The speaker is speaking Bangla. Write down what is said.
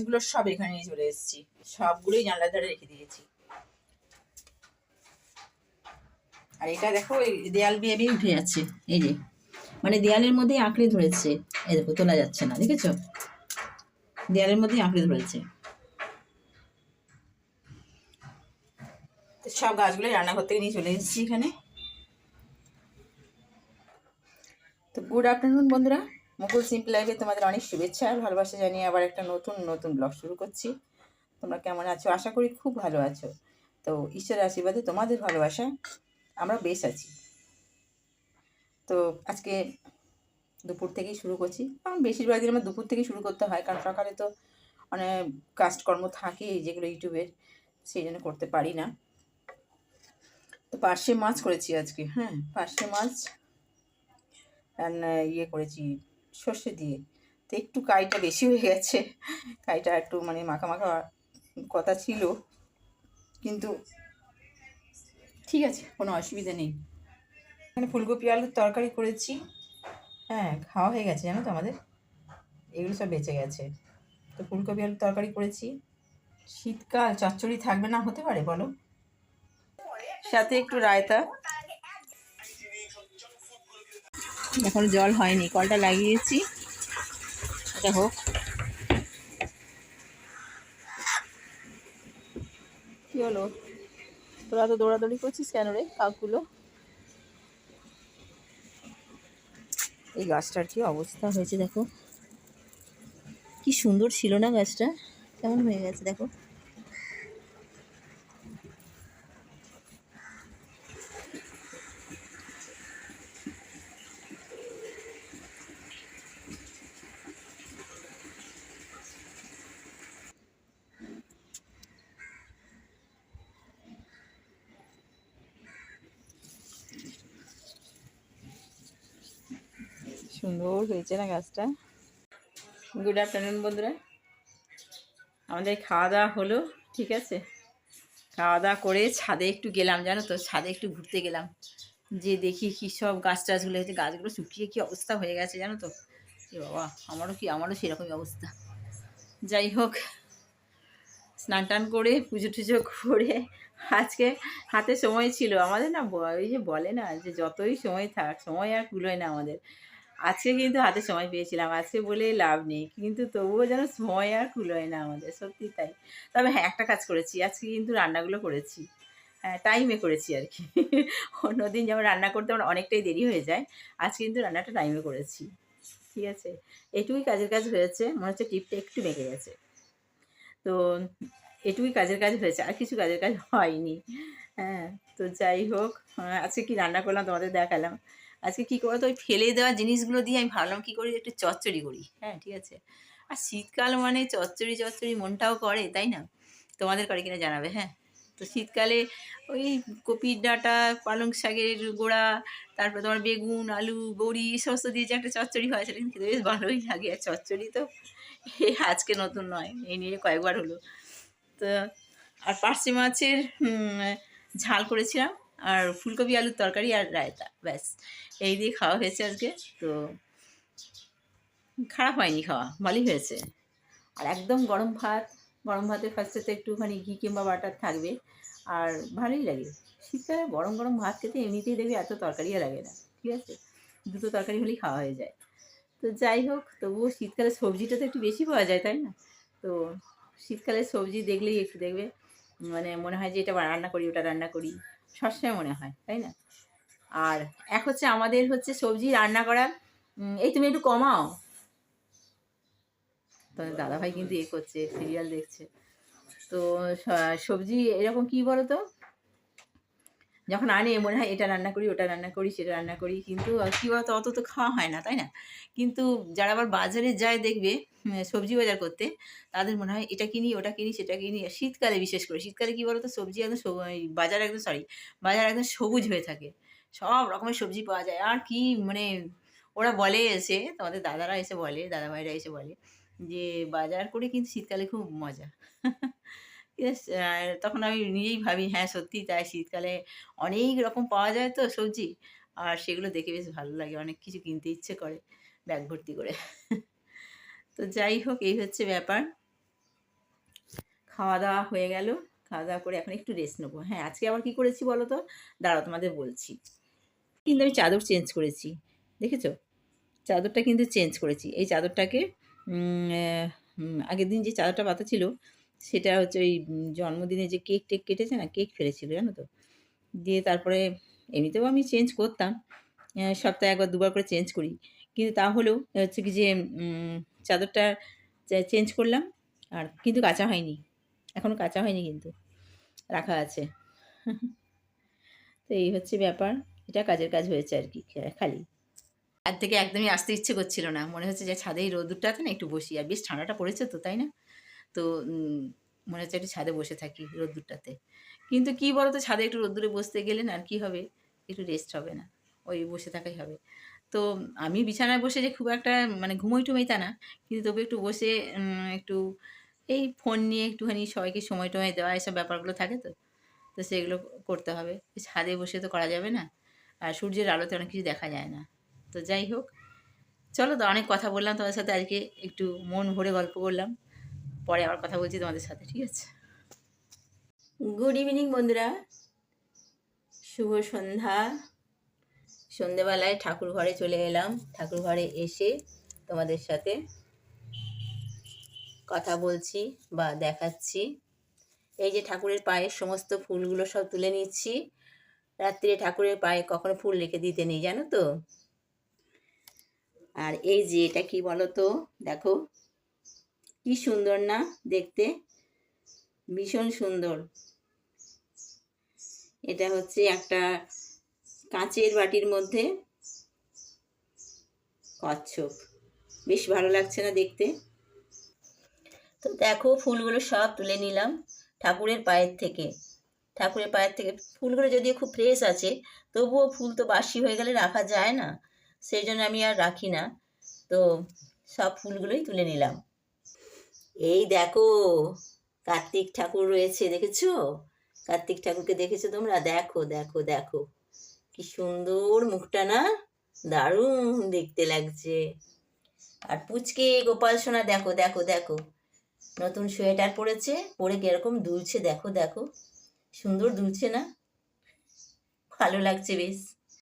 এগুলো সব এখানে চলে এসেছি। সবগুলোই জানলার ধারে রেখে দিয়েছি। আর এটা দেখো দেয়াল বিয়ে উঠে যাচ্ছে। এই যে মানে দেয়ালের মধ্যেই আঁকড়ে ধরেছে। এই দেখো, তোলা যাচ্ছে না, দেখেছ? দেয়ালের মধ্যেই আঁকড়ে ধরেছে। সব গাছগুলোই রান্নাঘর থেকে নিয়ে চলে এসেছি এখানে। তো গুড আফটারনুন বন্ধুরা। মুকুল সিম্পল লাইফে তোমাদের অনেক শুভেচ্ছা আর ভালোবাসা জানিয়ে আবার একটা নতুন নতুন ব্লগ শুরু করছি। তোমরা কেমন আছো? আশা করি খুব ভালো আছো। তো ঈশ্বরের আশীর্বাদে তোমাদের ভালোবাসা, আমরা বেশ আছি। তো আজকে দুপুর থেকেই শুরু করছি। কারণ বেশিরভাগ দিন আমার দুপুর থেকেই শুরু করতে হয়। কারণ সকালে তো অনেক কাজকর্ম থাকে যেগুলো ইউটিউবের সেই জন্য করতে পারি না। তো পার্শে মাছ করেছি আজকে হ্যাঁ পার্শে মাছ রান্না ইয়ে করেছি। সর্ষে দিয়ে। তো একটু কাইটা বেশি হয়ে গেছে। কাইটা একটু মানে মাখা মাখা কথা ছিল। কিন্তু ঠিক আছে, কোনো অসুবিধা নেই। এখানে ফুলকপি, আলুর তরকারি করেছি। হ্যাঁ খাওয়া হয়ে গেছে জানো তো আমাদের? এগুলো সব বেঁচে গেছে। তো ফুলকপি, আলুর তরকারি করেছি। শীতকাল, চচ্চড়ি থাকবে না, হতে পারে, বলো? সাথে একটু রায়তা। এখন জল হয়নি কলটা লাগিয়েছি। এটা হোক। কি হলো? তোরা তো দৌড়াদৌড়ি করছিস কেন রে কাকগুলো? এই গাছটার কি অবস্থা হয়েছে দেখো। কি সুন্দর ছিল না গাছটা? কেমন হয়ে গেছে দেখো। সুন্দর হয়েছে না গাছটা। গুড আফটারনুন বন্ধুরা। আমাদের খাওয়া দাওয়া হলো, ঠিক আছে? খাওয়া দাওয়া করে ছাদে একটু গেলাম, জানো তো? ছাদে একটু ঘুরতে গেলাম। যে দেখি কী সব গাছ টাছগুলো হয়েছে, গাছগুলো শুকিয়ে কী অবস্থা হয়ে গেছে, জানো তো? এ বাবা, আমারও কি, আমারও সেরকমই অবস্থা। যাই হোক, স্নান টান করে, পুজো টুজো করে, আজকে হাতে সময় ছিল আমাদের না ওই যে বলে না যে যতই সময় থাক, সময় আর কুলোয় না আমাদের। আজকে কিন্তু হাতে সময় পেয়েছিলাম, আজকে বলে লাভ নেই। কিন্তু তবুও যেন সময় আর কুলোয় না আমাদের, সত্যি তাই। তবে হ্যাঁ একটা কাজ করেছি, আজকে কিন্তু রান্নাগুলো করেছি। হ্যাঁ টাইমে করেছি আর কি। অন্যদিন যেমন রান্না করতে আমার অনেকটাই দেরি হয়ে যায়, আজকে কিন্তু রান্নাটা টাইমে করেছি। ঠিক আছে? এটুকুই কাজের কাজ হয়েছে, মনে হচ্ছে টিপটা একটু বেঁকে গেছে। তো এটুকুই কাজের কাজ হয়েছে, আর কিছু কাজের কাজ হয়নি। হ্যাঁ তো যাই হোক আজকে কি রান্না করলাম তোমাদের দেখালাম। আজকে কী করব? তো ওই ফেলে দেওয়া জিনিসগুলো দিয়ে আমি ভাবলাম কী করি? একটু চচ্চড়ি করি। হ্যাঁ ঠিক আছে। আর শীতকাল মানে চচ্চড়ি চচ্চড়ি মনটাও করে, তাই না? তোমাদের করে কিনা জানাবে হ্যাঁ? তো শীতকালে ওই কপির ডাঁটা, পালং শাকের গোড়া, তারপর তোমার বেগুন, আলু, বড়ি, এই সমস্ত দিয়ে যে একটা চচ্চড়ি হয়, সেটা কিন্তু বেশ ভালোই লাগে। আর চচ্চড়ি তো এই আজকে নতুন নয় এই নিয়ে কয়েকবার হলো। তো আর পার্সি মাছের ঝাল করেছিলাম। আর ফুলকপি, আলুর তরকারি আর রায়তা, ব্যাস। এই দিয়ে খাওয়া হয়েছে আজকে, তো খারাপ হয়নি খাওয়া, ভালোই হয়েছে। আর একদম গরম ভাত, গরম ভাতের ফার্স্টে তো একটুখানি ঘি কিংবা বাটার থাকবে, আর ভালোই লাগে। শীতকালে গরম গরম ভাত খেতে এমনিতেই দেখবি এত তরকারিও লাগে না, ঠিক আছে? দুটো তরকারি হলেই খাওয়া হয়ে যায়। তো যাই হোক, তবুও শীতকালে সবজিটা তো একটু বেশি পাওয়া যায়, তাই না? তো শীতকালে সবজি দেখলেই একটু দেখবে। মানে মনে হয় যে এটা রান্না করি, ওটা রান্না করি। সবসময় মনে হয়, তাই না? আর এক হচ্ছে আমাদের হচ্ছে সবজি রান্না করা এই তুমি একটু কমাও। তোমার দাদাভাই কিন্তু এ করছে সিরিয়াল দেখছে। তো সবজি এরকম কি বলো তো যখন আনে, মনে হয় এটা রান্না করি, ওটা রান্না করি, সেটা রান্না করি। কিন্তু কী বলতো, অত তো খাওয়া হয় না, তাই না? কিন্তু যারা আবার বাজারে যায় দেখবে সবজি বাজার করতে, তাদের মনে হয় এটা কিনি, ওটা কিনি, সেটা কিনি। শীতকালে বিশেষ করে, শীতকালে কী বলতো, সবজি একদম বাজার একদম সরি বাজার একদম সবুজ হয়ে থাকে। সব রকমের সবজি পাওয়া যায়। আর কি মানে ওরা বলে এসে, তোমাদের দাদারা এসে বলে দাদা ভাইরা এসে বলে যে, বাজার করে কিন্তু শীতকালে খুব মজা। আর তখন আমি নিজেই ভাবি হ্যাঁ সত্যি তাই শীতকালে অনেক রকম পাওয়া যায় তো সবজি। আর সেগুলো দেখে বেশ ভালো লাগে, অনেক কিছু কিনতে ইচ্ছে করে ব্যাগ ভর্তি করে। তো যাই হোক, এই হচ্ছে ব্যাপার। খাওয়া দাওয়া হয়ে গেল, খাওয়া দাওয়া করে এখন একটু রেস্ট নেব। হ্যাঁ আজকে আবার কি করেছি বলো তো? দাঁড়াও, তোমাদের বলছি। কিন্তু আমি চাদর চেঞ্জ করেছি, দেখেছ? চাদরটা কিন্তু চেঞ্জ করেছি। এই চাদরটাকে আগের দিন যে চাদরটা পাতা ছিল সেটা হচ্ছে ওই জন্মদিনে যে কেক টেক কেটেছে না কেক ফেলেছিল, জানো তো? দিয়ে তারপরে এমনিতেও আমি চেঞ্জ করতাম। সপ্তাহে একবার, দুবার করে চেঞ্জ করি। কিন্তু তাহলেও হচ্ছে কি যে চাদরটা চেঞ্জ করলাম, আর কিন্তু কাঁচা হয়নি। এখনও কাঁচা হয়নি কিন্তু, রাখা আছে। তো এই হচ্ছে ব্যাপার। এটা কাজের কাজ হয়েছে আর কি খালি। আর থেকে একদমই আসতে ইচ্ছে করছিল না। মনে হচ্ছে যে ছাদে এই রোদুরটাতে না একটু বসি। আর বেশ ঠান্ডাটা পড়েছে তো, তাই না? তো মনে হচ্ছে একটু ছাদে বসে থাকি রোদ্দুরটাতে। কিন্তু কি বলতো, ছাদে একটু রোদ্দুরে বসতে গেলে না কি হবে? একটু রেস্ট হবে না। ওই বসে থাকাই হবে। তো আমি বিছানায় বসে যে খুব একটা মানে ঘুমোই টুমোই তা না। কিন্তু তবু একটু বসে একটু এই ফোন নিয়ে একটুখানি সবাইকে সময় টময় দেওয়া, এসব ব্যাপারগুলো থাকে তো। তো সেগুলো করতে হবে। ছাদে বসে তো করা যাবে না। আর সূর্যের আলোতে অনেক কিছু দেখা যায় না। তো যাই হোক, চলো তো অনেক কথা বললাম তোমাদের সাথে। আজকে একটু মন ভরে গল্প করলাম। পরে আবার কথা বলছি তোমাদের সাথে, ঠিক আছে? গুড ইভিনিং বন্ধুরা। শুভ সন্ধ্যা। সন্ধেবেলায় ঠাকুর ঘরে চলে এলাম। ঠাকুর ঘরে এসে তোমাদের সাথে কথা বলছি বা দেখাচ্ছি। এই যে ঠাকুরের পায়ের সমস্ত ফুলগুলো সব তুলে নিচ্ছি। রাত্রে ঠাকুরের পায়ে কখনো ফুল রেখে দিতে নেই, জানো তো? আর এই যে এটা কি বলো তো দেখো কি সুন্দর না দেখতে? ভীষণ সুন্দর। এটা হচ্ছে একটা কাঁচের বাটির মধ্যে কচ্ছপ। বেশ ভালো লাগছে না দেখতে। তো দেখো, ফুলগুলো সব তুলে নিলাম ঠাকুরের পায়ের থেকে। ঠাকুরের পায়ের থেকে ফুলগুলো যদিও খুব ফ্রেশ আছে, তবুও ফুল তো বাসি হয়ে গেলে রাখা যায় না। সেই জন্য আমি আর রাখি না। তো সব ফুলগুলোই তুলে নিলাম। এই দেখো, কার্তিক ঠাকুর রয়েছে, দেখেছ? কার্তিক ঠাকুরকে দেখেছ তোমরা? দেখো দেখো দেখো। কি সুন্দর মুখটা না? দারুণ দেখতে লাগছে। আর পুচকে গোপাল সোনা, দেখো দেখো দেখো। নতুন সোয়েটার পরেছে, পরে কীরকম দুলছে, দেখো দেখো। সুন্দর দুলছে না? ভালো লাগছে বেশ।